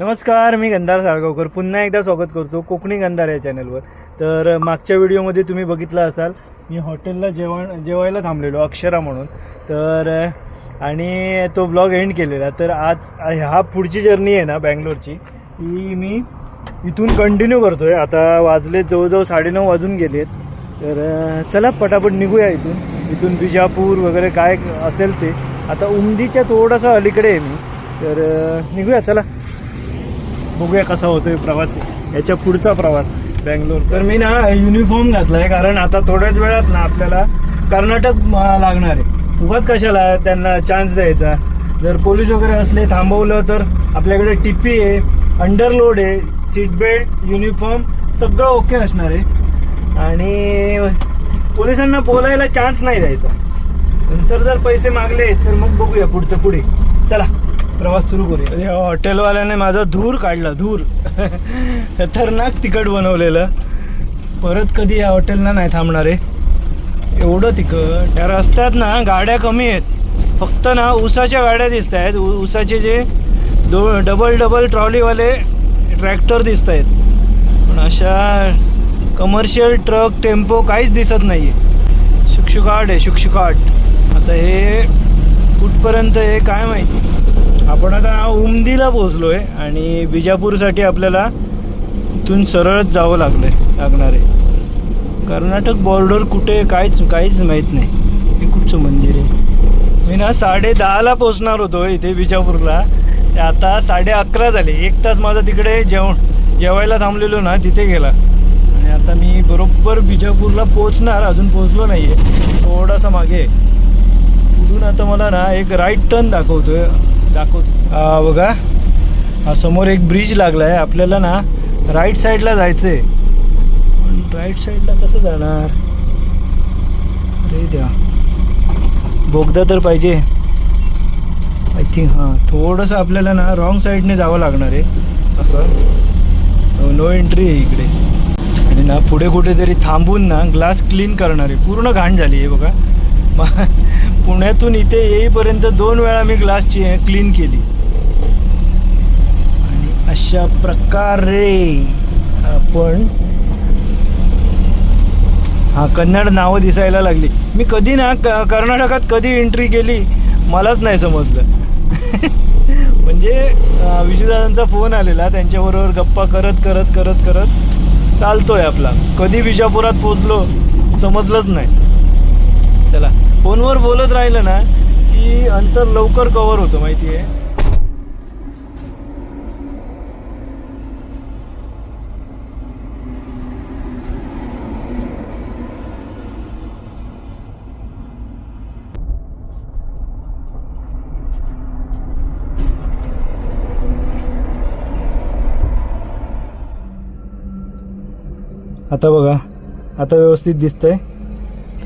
नमस्कार मी गंधार साळगावकर. पुन्हा एकदा स्वागत करतो कोकणी गंधार या चॅनलवर. तर मागच्या व्हिडिओमध्ये तुम्ही बघितलं असाल मी हॉटेलला जेवण जेवायला थांबलेलो अक्षरा म्हणून. तर आणि तो ब्लॉग एंड केलेला. तर आज हा पुढची जर्नी आहे ना बँगलोरची ती मी इथून कंटिन्यू करतोय. आता वाजले जवळजवळ साडेनऊ वाजून गेलेत. तर चला पटापट निघूया इथून. इथून बिजापूर वगैरे काय असेल ते. आता उमदीच्या थोडासा अलीकडे आहे मी. तर निघूया चला. बघूया कसा होतोय प्रवास. याच्या पुढचा प्रवास बँगलोर. तर मी ना युनिफॉर्म घातलाय कारण आता थोड्याच वेळात ना आपल्याला कर्नाटक लागणार आहे. उगाच कशाला त्यांना चान्स द्यायचा? जर पोलीस वगैरे असले थांबवलं तर आपल्याकडे टिप्पी आहे अंडरलोड आहे सीट बेल्ट युनिफॉर्म सगळं ओके असणार आहे. आणि पोलिसांना बोलायला चान्स नाही द्यायचा. नंतर जर पैसे मागले तर मग बघूया पुढचं पुढे. चला. प्रवास सुरू करूया. या हॉटेलवाल्याने हो, माझा धूर काढला धूर. खतरनाक तिकट बनवलेलं. परत कधी या हॉटेलला नाही थांबणार? आहे एवढं तिकट त्या रस्त्यात ना गाड्या कमी आहेत. फक्त ना ऊसाच्या गाड्या दिसत आहेत. ऊसाचे जे दो डबल डबल ट्रॉलीवाले ट्रॅक्टर दिसत आहेत. पण अशा कमर्शियल ट्रक टेम्पो काहीच दिसत नाही आहे शुकशुकाट आहे शुकशुकाट. आता हे कुठपर्यंत हे काय माहिती? आपण आता उमदीला पोहोचलो आहे आणि बिजापूरसाठी आपल्याला इथून सरळच जावं लागलं लागणार आहे. कर्नाटक बॉर्डर कुठे काहीच काहीच माहीत नाही. हे कुठचं मंदिर आहे? मी ना साडे दहाला पोचणार होतो इथे बिजापूरला ते आता साडे अकरा झाले. एक तास माझा तिकडे जेवण जेवायला थांबलेलो ना तिथे गेला. आणि आता मी बरोबर बिजापूरला पोचणार अजून पोचलो नाही आहे थोडासा मागे. पुढून आता मला ना एक राईट टर्न आहे दाखवतो. बघा. हा समोर एक ब्रिज लागला आहे आपल्याला ना राईट साईडला जायचं आहे पण राईट साईडला कसं जाणार? अरे द्या बोगदा तर पाहिजे. आय थिंक हां थोडंसं आपल्याला ना रॉंग साईडने जावं लागणार आहे. असं. हो, नो एंट्री आहे इकडे. आणि ना पुढे कुठेतरी थांबून ना ग्लास क्लीन करणार आहे. पूर्ण घाण झाली आहे बघा. पुण्यातून इथे येईपर्यंत दोन वेळा मी ग्लासची क्लीन केली. आणि अशा प्रकारे आपण हा कन्नड नावं दिसायला लागली. मी कधी ना क कर्नाटकात कधी एंट्री केली मलाच नाही समजलं. म्हणजे अं, विजयदादांचा फोन आलेला त्यांच्याबरोबर गप्पा करत करत करत करत चालतोय आपला. कधी विजापुरात पोचलो समजलंच नाही. चला. फोनवर बोलत राहिलं ना की अंतर लवकर कवर होतं माहिती आहे आता बघा आता व्यवस्थित दिसतंय.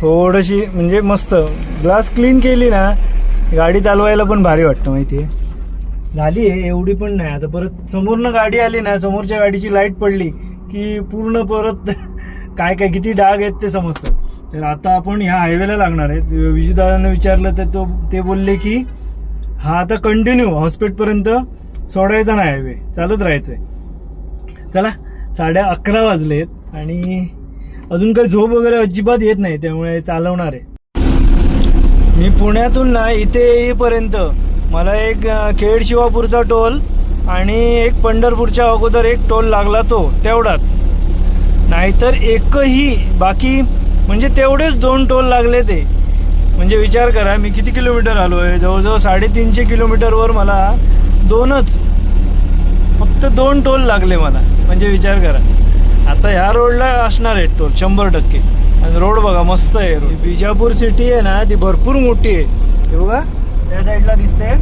थोडीशी म्हणजे मस्त. ग्लास क्लीन केली ना गाडी चालवायला पण भारी वाटतं माहिती आहे झाली आहे एवढी पण नाही. आता परत समोरनं गाडी आली ना समोरच्या गाडीची लाइट पडली की पूर्ण परत काय काय किती डाग आहेत ते समजतं. तर आता आपण ह्या हायवेला लागणार आहेत. विजूदादांना विचारलं तर तो ते बोलले की हा आता कंटिन्यू हॉस्पिटलपर्यंत सोडायचा नाही हायवे चालत राहायचं आहे चला साडे अकरा वाजलेत आणि अजून काही झोप वगैरे अजिबात येत नाही त्यामुळे चालवणार आहे. मी पुण्यातून ना इथे येईपर्यंत मला एक खेड शिवापूरचा टोल आणि एक पंढरपूरच्या अगोदर एक टोल लागला तो तेवढाच. नाहीतर एकही बाकी म्हणजे तेवढेच दोन टोल लागले ते. म्हणजे विचार करा मी किती किलोमीटर आलो आहे? जवळजवळ साडेतीनशे किलोमीटरवर मला दोनच फक्त दोन टोल लागले मला. म्हणजे विचार करा. आता ह्या रोडला असणार आहे टोल शंभर टक्के. आणि रोड बघा मस्त आहे रोड. बिजापूर सिटी आहे ना ती भरपूर मोठी आहे. हे बघा त्या साईडला दिसते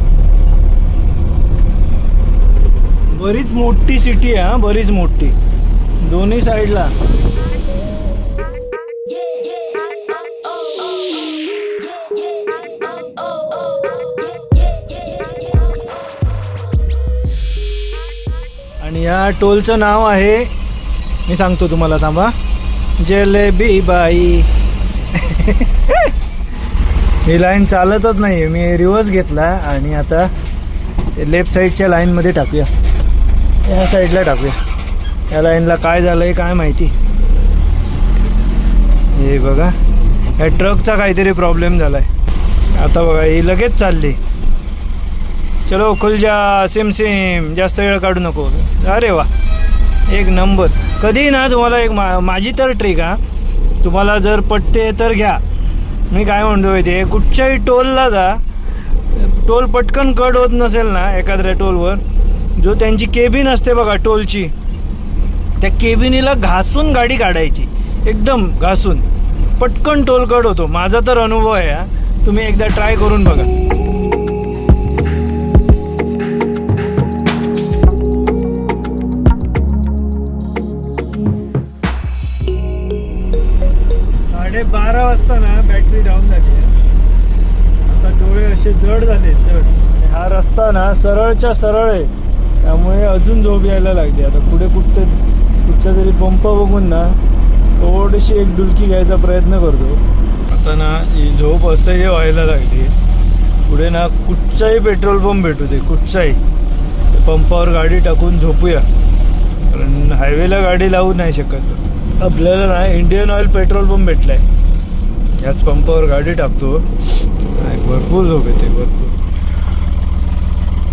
बरीच मोठी सिटी आहे हा बरीच मोठी. दोन्ही साईडला. आणि या टोलचं नाव आहे मी सांगतो तुम्हाला थांबा. जलेबी बाई. ही लाईन चालतच नाही मी रिवर्स घेतला आणि आता ते लेफ्ट साईडच्या लाईनमध्ये टाकूया. या साईडला टाकूया. या लाईनला काय झालंय काय माहिती? हे बघा. या ट्रकचा काहीतरी प्रॉब्लेम झालाय. आता बघा ही लगेच चालली. चलो खुल जा सिम सेम. जास्त वेळ काढू नको. अरे वा. एक नंबर कधी ना तुम्हाला एक मा माझी तर ट्रिक हा. तुम्हाला जर पटते तर घ्या. मी काय म्हणतो ते कुठच्याही टोलला जा. टोल पटकन कट होत नसेल ना एखाद्या टोलवर जो त्यांची केबिन असते बघा टोलची त्या केबिनीला घासून गाडी काढायची. एकदम घासून. पटकन टोल कट होतो. माझा तर अनुभव आहे तुम्ही एकदा ट्राय करून बघा. बारा वाजता ना बॅटरी डाऊन झाली आहे. आता डोळे असे जड झाले जड. हा रस्ता ना सरळच्या सरळ आहे. त्यामुळे अजून झोप यायला लागली. आता पुढे कुठं कुठचा तरी पंप बघून ना थोडीशी एक डुलकी घ्यायचा प्रयत्न करतो. आता ना ही झोप असंही व्हायला लागली. पुढे ना कुठचाही पेट्रोल पंप भेटू दे कुठचाही. पंपावर गाडी टाकून झोपूया. कारण हायवेला गाडी लावू नाही शकत. आपल्याला ना इंडियन ऑइल पेट्रोल पंप भेटला आहे याच पंपावर गाडी टाकतो. भरपूर झोप येते भरपूर.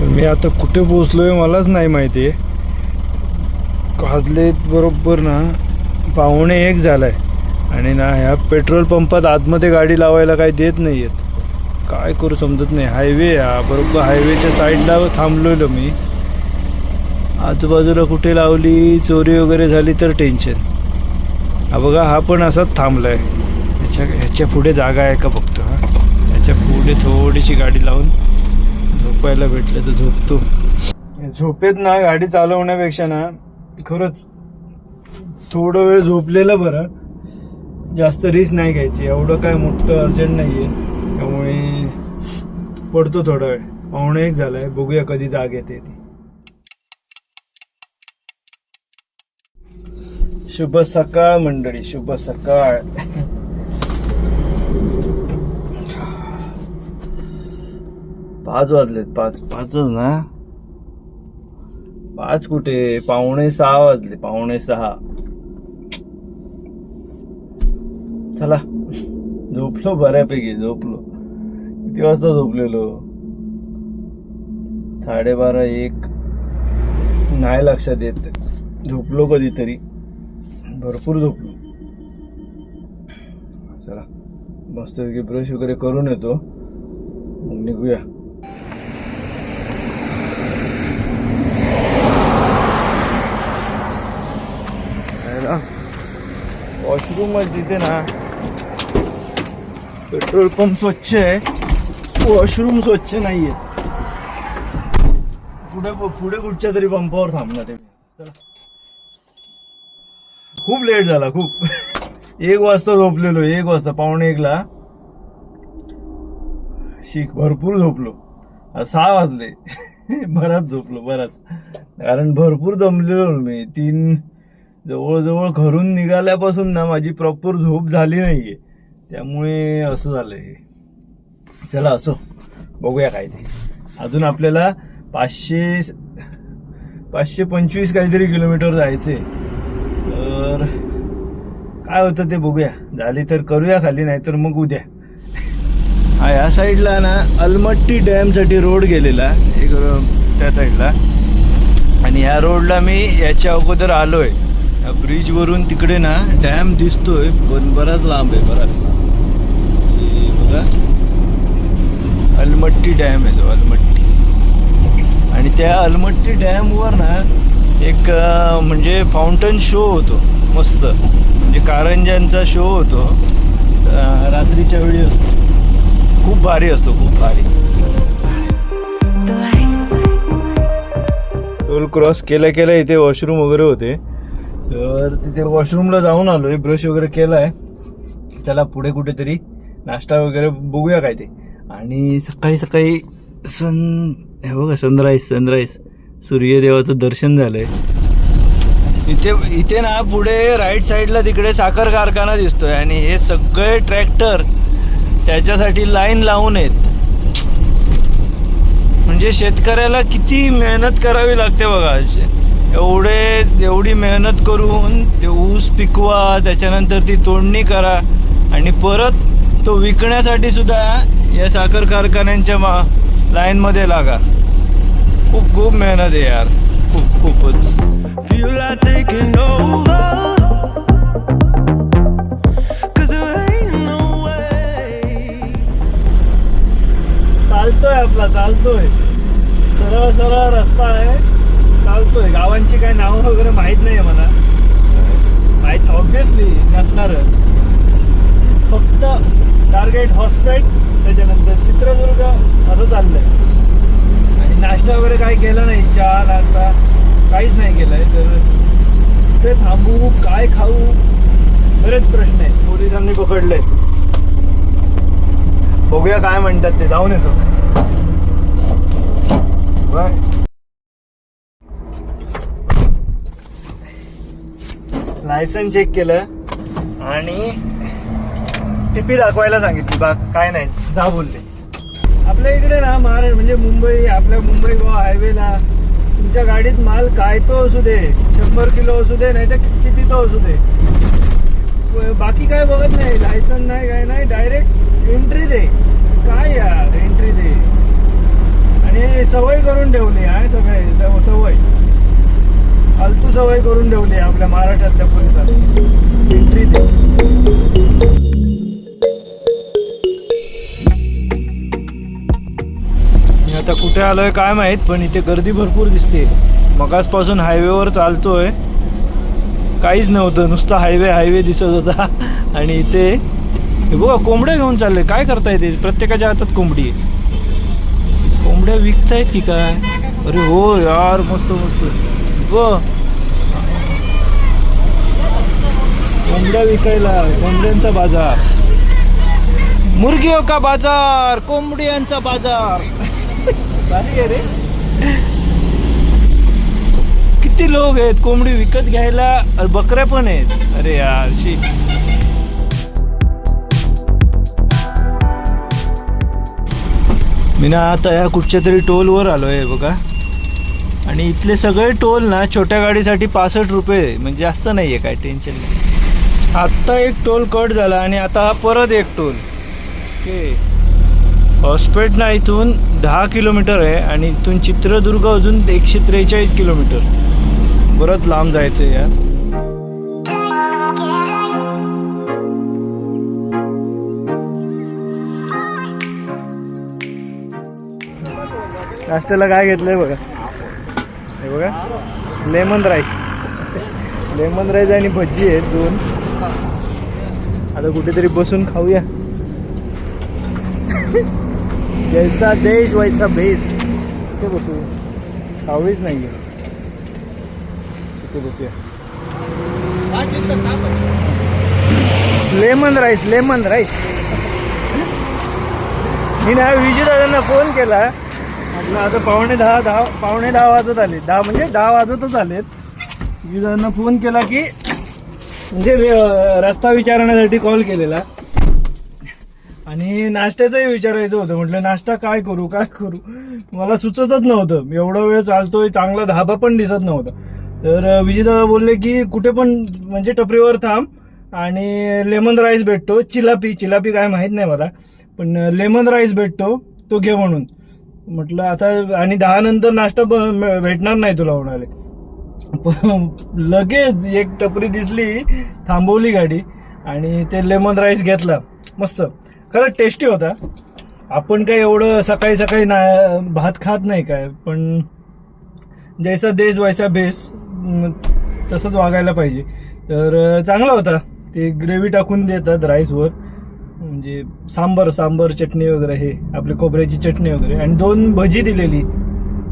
पण मी आता कुठे पोचलोय मलाच नाही माहिती. आहे काजलेत बरोबर ना पाहुणे एक झालाय. आणि ना ह्या पेट्रोल पंपात आतमध्ये गाडी लावायला काही देत नाही आहेत काय करू समजत नाही. हायवे हा बरोबर हायवेच्या साईडला थांबलेलो मी. आजूबाजूला कुठे लावली चोरी वगैरे झाली तर टेन्शन. हा बघा हा पण असाच थांबलाय. ह्याच्या ह्याच्या पुढे जागा आहे का बघतो हा? ह्याच्या पुढे थोडीशी गाडी लावून झोपायला भेटलं तर झोपतो. झोपेत ना गाडी चालवण्यापेक्षा ना खरंच थोडं वेळ झोपलेलं बरं. जास्त रिस्क नाही घ्यायची. एवढं काय मोठं अर्जंट नाही आहे त्यामुळे पडतो थोडा वेळ. पाहुणे एक झालाय. बघूया कधी जाग येते ती. शुभ सकाळ मंडळी. शुभ सकाळ. पाच वाजलेत पाच. पाचच ना? पाच कुठे? पावणे सहा वाजले पावणे सहा. चला. झोपलो बऱ्यापैकी झोपलो. किती वाजता झोपलेलो? साडेबारा एक. नाही लक्षात येत. झोपलो कधीतरी. भरपूर झोपलो. चला. मस्तपैकी ब्रश वगैरे करून येतो. मग निघूया. वॉशरूम तिथे ना पेट्रोल पंप स्वच्छ आहे वॉशरूम स्वच्छ नाहीये. पुढे पुढे कुठच्या तरी पंपावर थांबणार आहे चला. खूप लेट झाला खूप. एक वाजता झोपलेलो एक वाजता पावणे एकला. शीख भरपूर झोपलो. सहा वाजले. बराच झोपलो बराच. कारण भरपूर दमलेलो मी. तीन जवळजवळ घरून निघाल्यापासून ना माझी प्रॉपर झोप झाली नाहीये. त्यामुळे असं झालंय हे. चला असो. बघूया काय ते. अजून आपल्याला पाचशे पाचशे पंचवीस काहीतरी किलोमीटर जायचे तर काय होतं ते बघूया. झाली तर करूया खाली नाही तर मग उद्या. हा या साईडला ना अलमट्टी डॅमसाठी रोड गेलेला. एक त्या साईडला. आणि ह्या रोडला मी याच्या अगोदर आलोय. या ब्रिजवरून तिकडे ना डॅम दिसतोय पण बराच लांब आहे बराच बघा. अलमट्टी डॅम आहे तो अलमट्टी. आणि त्या अलमट्टी डॅमवर ना एक म्हणजे फाउंटन शो होतो मस्त. म्हणजे कारंज्यांचा शो होतो. रात्रीच्या वेळी असतो. खूप भारी असतो खूप भारी. टोल क्रॉस केल्या केल्या इथे वॉशरूम वगैरे होते. तर तिथे वॉशरूमला जाऊन आलोय ब्रश वगैरे केलाय. त्याला पुढे कुठेतरी नाश्ता वगैरे बघूया काय ते. आणि सकाळी सकाळी सन हे बघा सनराईज सनराईज सूर्यदेवाचं दर्शन झालंय. इथे इथे ना पुढे राईट साईडला तिकडे साखर कारखाना दिसतोय. आणि हे सगळे ट्रॅक्टर त्याच्यासाठी लाईन लावून आहेत. म्हणजे शेतकऱ्याला किती मेहनत करावी लागते बघा एवढे एवढी मेहनत करून ते ऊस पिकवा त्याच्यानंतर ती तोडणी करा आणि परत तो विकण्यासाठी सुद्धा या साखर कारखान्यांच्या मा लाईनमध्ये लागा. खूप खूप मेहनत आहे यार. खूप खूपच. चालतोय आपला चालतोय. सरळ सरळ रस्ता आहे. बघतोय. गावांची काही नावं वगैरे माहीत नाही मला. माहीत ऑब्विसली नसणार. फक्त टार्गेट हॉस्पेट त्याच्यानंतर चित्रदुर्ग असं चाललंय. आणि नाश्ता वगैरे काही केला नाही. चहा नाश्ता काहीच नाही केलंय. तर कुठे थांबू काय खाऊ? बरेच प्रश्न आहेत. पोलिसांनी पकडले बघूया काय म्हणतात ते. जाऊन येतो. बाय. लायसन चेक केलं आणि टिपी दाखवायला सांगितली. बा काय नाही. जा बोलले. आपल्या इकडे ना महाराष्ट्र म्हणजे मुंबई आपल्या मुंबई गोवा हायवेला तुमच्या गाडीत माल काय तो असू दे शंभर किलो असू दे नाही तर किती तो असू दे. बाकी काय बघत नाही. लायसन नाही काय नाही डायरेक्ट एंट्री दे. काय यार एंट्री दे. आणि सवय करून ठेवली आहे सगळे सव- सवय. फालतू सवय करून ठेवली आहे आपल्या महाराष्ट्रातल्या पोलिसांनी. एंट्री मी आता कुठे आलोय काय माहीत पण इथे गर्दी भरपूर दिसते मगासपासून हायवेवर चालतोय. काहीच नव्हतं नुसतं हायवे हायवे दिसत होता. आणि इथे हे बघा कोंबड्या घेऊन चालले. काय करता येते प्रत्येकाच्या हातात कोंबडी आहे. कोंबड्या विकतायत की काय? अरे हो यार मस्त मस्त. ब कोंबड्या विकायला कोंबड्यांचा बाजार. मुर्गियों हो का बाजार? कोंबड्यांचा बाजार. रे. किती लोक आहेत कोंबडी विकत घ्यायला? बकऱ्या पण आहेत. अरे यार शी. मी ना आता या कुठच्या तरी टोलवर आलो आहे बघा. आणि इथले सगळे टोल ना छोट्या गाडीसाठी पासष्ट रुपये म्हणजे जास्त नाही आहे काय टेन्शन नाही. आत्ता एक टोल कट झाला आणि आता परत एक टोल. ओके. हॉस्पेट ना इथून दहा किलोमीटर आहे आणि इथून चित्रदुर्ग अजून एकशे त्रेचाळीस किलोमीटर. परत लांब जायचं आहे यार. नाश्त्याला काय घेतलंय बघा. हे बघा. लेमन राईस लेमन राईस आणि भजी आहेत दोन. आता कुठेतरी बसून खाऊया. जैसा देश वैसा भेस. कुठे बसू. खाऊच नाही कुठे बसूया. लेमन राईस लेमन राईस मी ना विजय दादांना फोन केला. म्हटलं आता पावणे दहा दहा पावणे दहा वाजत आले दहा म्हणजे दहा वाजतच आलेत. विजय फोन केला की म्हणजे रस्ता विचारण्यासाठी कॉल केलेला. आणि नाश्त्याचंही विचारायचं होतं. म्हटलं नाश्ता काय करू काय करू? मला सुचतच नव्हतं. एवढा वेळ चालतोय चांगला धाबा पण दिसत नव्हता. तर अं, बोलले की कुठे पण म्हणजे टपरीवर थांब आणि लेमन राईस भेटतो. चिलापी चिलापी काय माहीत नाही मला. पण लेमन राईस भेटतो तो घे म्हणून. म्हटलं आता आणि दहा नंतर नाश्ता ब- भेटणार नाही तुला म्हणाले. पण लगेच एक टपरी दिसली थांबवली गाडी आणि ते लेमन राईस घेतला. मस्त. खरंच टेस्टी होता. आपण काय एवढं सकाळी सकाळी ना भात खात नाही काय पण जैसा देश वैसा बेस तसंच वागायला पाहिजे. तर चांगला होता. ते ग्रेव्ही टाकून देतात राईसवर म्हणजे सांबर सांबर चटणी वगैरे हे आपली खोबऱ्याची चटणी वगैरे. आणि दोन भजी दिलेली.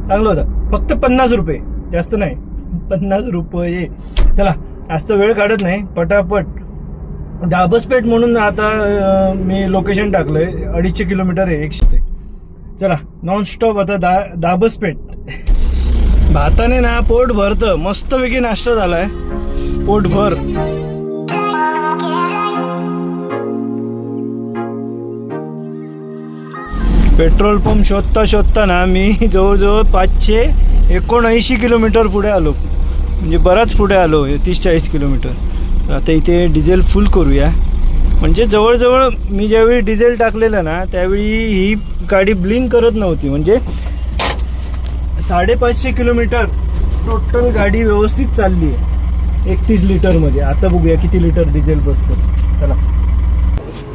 चांगलं होतं. फक्त पन्नास रुपये. जास्त नाही. पन्नास रुपये. चला जास्त वेळ काढत नाही. पटापट. दाबसपेठ म्हणून आता मी लोकेशन टाकलंय. अडीचशे किलोमीटर आहे एकशे. ते चला नॉनस्टॉप आता दा दाबसपेठ. भाताने ना पोट भरतं मस्तपैकी नाश्ता झालाय. पोट भर पेट्रोल पंप शोधता शोधता ना मी जवळजवळ पाचशे एकोणऐंशी किलोमीटर पुढे आलो. म्हणजे बराच पुढे आलो तीस चाळीस किलोमीटर. आता इथे डिझेल फुल करूया. म्हणजे जवळजवळ मी ज्यावेळी डिझेल टाकलेलं ना त्यावेळी ही गाडी ब्लिंक करत नव्हती. म्हणजे साडेपाचशे किलोमीटर टोटल गाडी व्यवस्थित चालली आहे. एकतीस लिटरमध्ये. आता बघूया किती लिटर डिझेल बसतो. चला.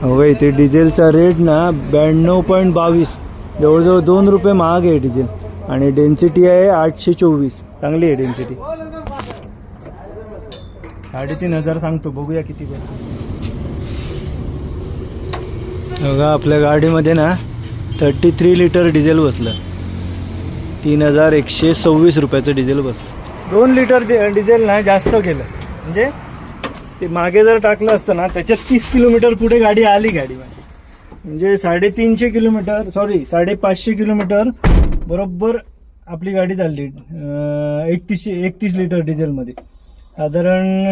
हो इथे डिझेलचा रेट ना ब्याण्णव पॉईंट बावीस. जवळजवळ दोन रुपये महाग आहे डिझेल. आणि डेन्सिटी आहे आठशे चोवीस. चांगली आहे डेन्सिटी साडेतीन हजार सांगतो बघूया किती बसतो बघा आपल्या गाडीमध्ये ना थर्टी थ्री लिटर डिझेल बसलं. तीन हजार एकशे सव्वीस रुपयाचं डिझेल बसलं. दोन लिटर डिझेल ना जास्त केलं. म्हणजे ते मागे जर टाकलं असतं ना त्याच्यात तीस किलोमीटर पुढे गाडी आली गाडी माझी म्हणजे साडेतीनशे किलोमीटर सॉरी साडेपाचशे किलोमीटर बरोबर आपली गाडी चालली एकतीसशे एकतीस लिटर डिझेलमध्ये. साधारण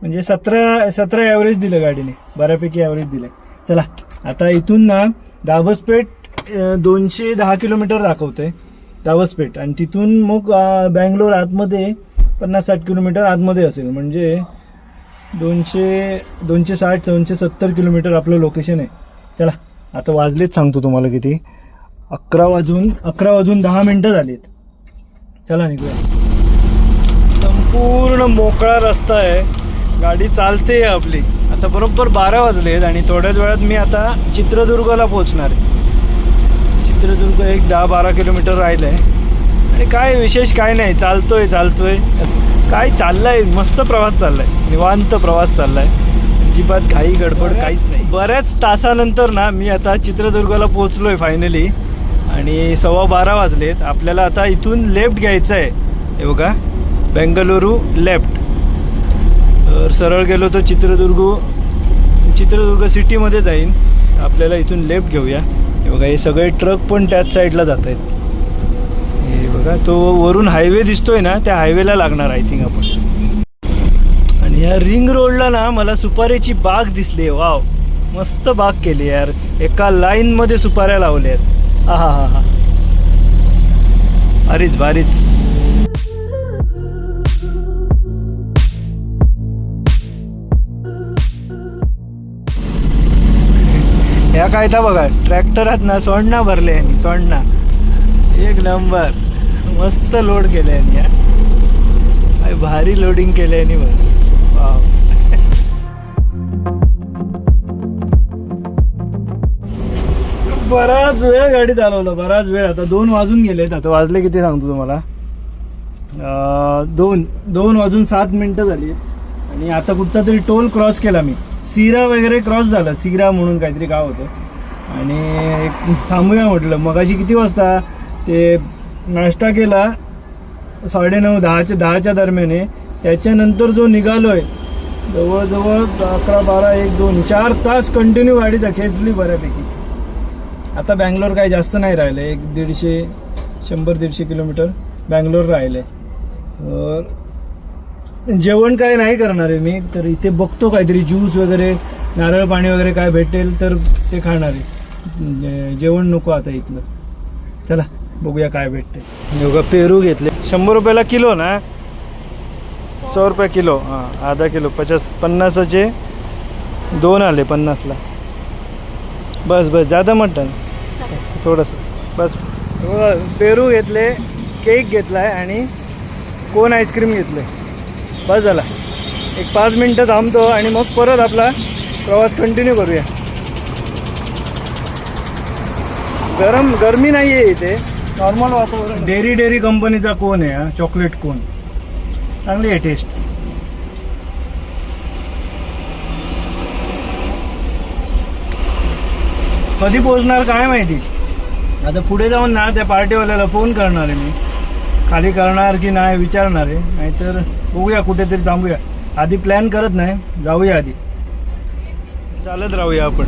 म्हणजे सतरा सतरा ॲव्हरेज दिलं गाडीने बऱ्यापैकी ॲव्हरेज दिलं चला आता इथून ना दाबसपेठ दोनशे दहा किलोमीटर दाखवतंय दाबसपेठ आणि तिथून मग बँगलोर आतमध्ये पन्नास साठ किलोमीटर आतमध्ये असेल. म्हणजे दोनशे दोनशे साठ दोनशे सत्तर किलोमीटर आपलं लोकेशन आहे. चला आता वाजलेच सांगतो तुम्हाला किती. अकरा वाजून अकरा वाजून दहा मिनटं झालीत. चला निघूया. संपूर्ण मोकळा रस्ता आहे. गाडी चालते आहे आपली. आता बरोबर बारा वाजलेत आणि थोड्याच वेळात मी आता चित्रदुर्गला पोहोचणार आहे. चित्रदुर्ग एक दहा बारा किलोमीटर राहिलं आहे आणि काय विशेष काय नाही चालतोय चालतोय. काय चाललंय? मस्त प्रवास चाललाय. निवांत प्रवास चाललाय. अजिबात घाई गडबड काहीच नाही. बऱ्याच तासानंतर ना मी आता चित्रदुर्गला पोहोचलोय फायनली आणि सव्वा बारा वाजलेत. आपल्याला आता इथून लेफ्ट घ्यायचं आहे हे बघा. बेंगलुरू लेफ्ट तर सरळ गेलो तर चित्रदुर्ग चित्रदुर्ग सिटीमध्ये जाईन. आपल्याला इथून लेफ्ट घेऊया. हे बघा हे सगळे ट्रक पण त्याच साईडला जात आहेत बघा तो वरून हायवे दिसतोय ना त्या हायवेला लागणार आय थिंक आपण. आणि या रिंग रोडला ना मला सुपारीची बाग दिसली वाव मस्त बाग केली यार. एका लाईनमध्ये सुपाऱ्या लावल्या आहेत. हा हा हा. हा भारीच भारीच. या काय बघा ट्रॅक्टरात ना सोंडणा भरले यांनी एक नंबर मस्त लोड केलं यांनी हा. काय भारी लोडिंग केलं यांनी बघ वाव. बराच वेळ गाडी चालवलं बराच वेळ. आता दोन वाजून गेलेत. आता वाजले किती सांगतो तुम्हाला? दोन दोन वाजून सात मिनिटं झाली. आणि आता कुठचा तरी टोल क्रॉस केला मी. सिरा वगैरे क्रॉस झाला. सिरा म्हणून काहीतरी गाव होतं. आणि एक थांबूया म्हटलं. मगाशी किती वाजता? ते नाश्ता केला साडेनऊ दहाच्या दहाच्या दरम्यान. आहे त्याच्यानंतर जो निघालोय जवळजवळ अकरा बारा एक दोन चार तास कंटिन्यू गाडी खेचली बऱ्यापैकी. आता बँगलोर काही जास्त नाही राहिलं एक दीडशे शंभर दीडशे किलोमीटर बँगलोर राहिले तर जेवण काय नाही करणार आहे मी. तर इथे बघतो काहीतरी ज्यूस वगैरे नारळ पाणी वगैरे काय भेटेल तर ते खाणार आहे. म्हणजे जेवण नको आता इथलं. चला. बघूया काय भेटते योगा पेरू घेतले. शंभर रुपयाला किलो ना? सौ रुपये किलो. हां आधा किलो. पचास पन्नासाचे दोन आले पन्नासला. बस बस जादा मटन थोडंसं. बस. पेरू घेतले केक घेतलाय आणि कोन आईस्क्रीम घेतले बस झाला. एक पाच मिनटं थांबतो आणि मग परत आपला प्रवास कंटिन्यू करूया. गरम गरमी नाही आहे इथे. नॉर्मल वातावरण. डेअरी डेअरी कंपनीचा कोन आहे हा? चॉकलेट कोन चांगली आहे टेस्ट कधी पोहोचणार काय माहिती? आता पुढे जाऊन ना त्या पार्टीवाल्याला फोन करणार आहे मी. खाली करणार की नाही विचारणार आहे. नाहीतर बघूया कुठेतरी थांबूया. आधी प्लॅन करत नाही जाऊया आधी. चालत राहूया आपण.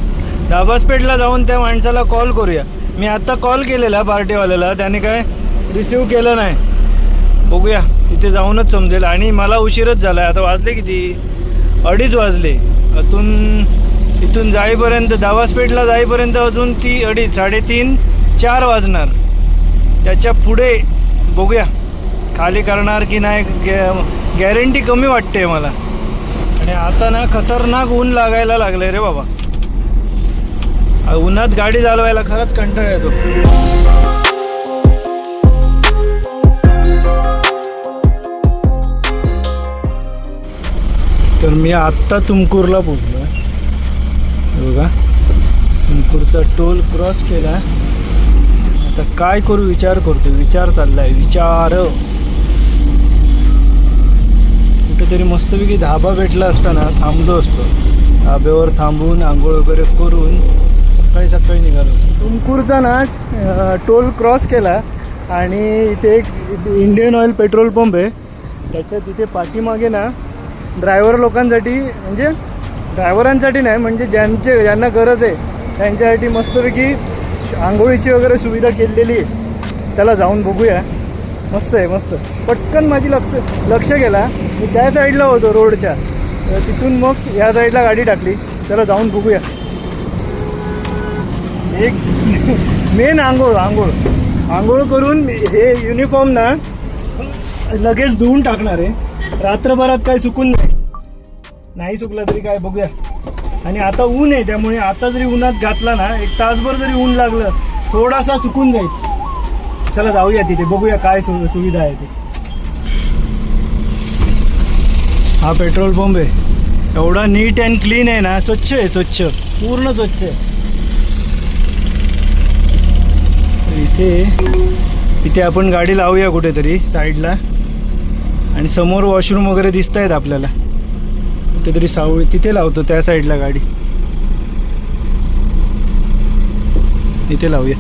दाबासपेठला जाऊन त्या माणसाला कॉल करूया. मी आता कॉल केलेला पार्टीवाल्याला. त्याने काय रिसिव्ह केलं नाही. बघूया तिथे जाऊनच समजेल. आणि मला उशीरच झाला आता वाजले किती? अडीच वाजले. अजून इथून जाईपर्यंत दावासपेठला जाईपर्यंत अजून ती अडीच साडेतीन चार वाजणार. त्याच्या पुढे बघूया खाली करणार की नाही गॅ गॅरंटी कमी वाटते मला. आणि आता ना खतरनाक ऊन लागायला लागलं रे बाबा. उन्हात गाडी चालवायला खरंच कंटाळा येतो. तर मी आत्ता तुमकूरला पोचलो आहे बघा तुमकूरचा टोल क्रॉस केला. आता काय करू विचार करतो. विचार चाललाय विचार. कुठेतरी मस्तपैकी धाबा भेटला असताना थांबलो असतो. धाब्यावर थांबून आंघोळ वगैरे करून सकाळी सकाळी निघालो. तुमकूरचा ना टोल क्रॉस केला आणि इथे एक इंडियन ऑइल पेट्रोल पंप आहे. त्याच्या तिथे पाठीमागे ना ड्रायव्हर लोकांसाठी म्हणजे ड्रायव्हरांसाठी नाही म्हणजे ज्यांचे ज्यांना गरज आहे त्यांच्यासाठी मस्तपैकी आंघोळीची वगैरे सुविधा केलेली आहे. त्याला जाऊन बघूया. मस्त आहे मस्त. पटकन माझी लक्ष लक्ष गेला. मी त्या साईडला होतो रोडच्या. तिथून मग या साईडला गाडी टाकली. त्याला जाऊन बघूया. एक मेन आंघोळ आंघोळ. आंघोळ करून हे युनिफॉर्म ना लगेच धुवून टाकणार आहे. रात्रभरात काही चुकून नाही. नाही चुकलं तरी काय बघूया. आणि आता ऊन आहे त्यामुळे आता जरी उन्हात घातला ना एक तासभर जरी ऊन लागलं थोडासा चुकून जाईल. चला जाऊया तिथे बघूया काय सु सुविधा आहे ती. हा पेट्रोल पंप आहे. एवढा नीट अँड क्लीन आहे ना स्वच्छ आहे स्वच्छ. पूर्ण स्वच्छ आहे तर इथे इथे आपण गाडी लावूया कुठेतरी साईडला. आणि समोर वॉशरूम वगैरे दिसत आहेत आपल्याला. कुठेतरी सावळी तिथे लावतो त्या साईडला गाडी. इथे लावूया.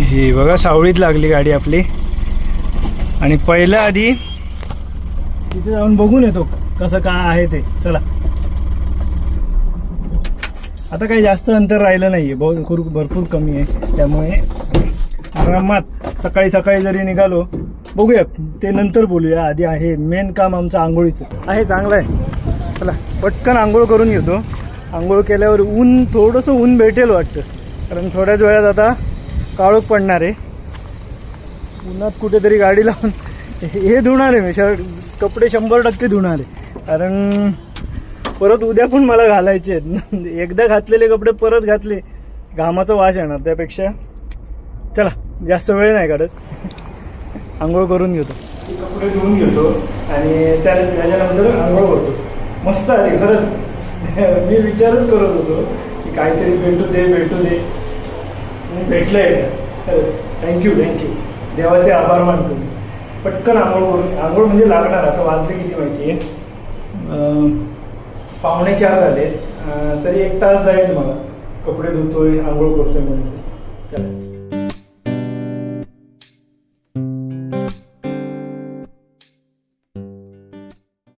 हे बघा सावळीत लागली गाडी आपली. आणि पहिल्या आधी तिथे जाऊन बघून येतो कसं काय आहे ते. चला. आता काही जास्त अंतर राहिलं नाही आहे भरपूर कमी आहे. त्यामुळे आरामात सकाळी सकाळी जरी निघालो बघूया. ते नंतर बोलूया. आधी आहे मेन काम आमचं आंघोळीचं. आहे चांगलं आहे. चला पटकन आंघोळ करून घेतो. आंघोळ केल्यावर ऊन थोडंसं ऊन भेटेल वाटतं. कारण थोड्याच वेळात आता काळोख पडणार आहे. उन्हात कुठेतरी गाडी लावून हे धुणार आहे मी. शर्ट कपडे शंभर टक्के धुणार आहे. कारण परत उद्या पण मला घालायचे आहेत. एकदा घातलेले कपडे परत घातले घामाचा वास येणार त्यापेक्षा. चला जास्त वेळ नाही काढत. आंघोळ करून घेतो. कपडे धुवून घेतो आणि त्या त्याच्यानंतर आंघोळ करतो. मस्त आली खरंच. मी विचारच करत होतो की काहीतरी भेटू दे भेटू दे. आणि भेटलंय. थँक्यू थँक्यू देवाचे आभार मानतो मी. पटकन आंघोळ करून आंघोळ म्हणजे लागणार. आता वाजले किती माहिती आहे पावणे चार झाले तरी एक तास जाईल मला. कपडे धुतोय आंघोळ करतोय म्हणजे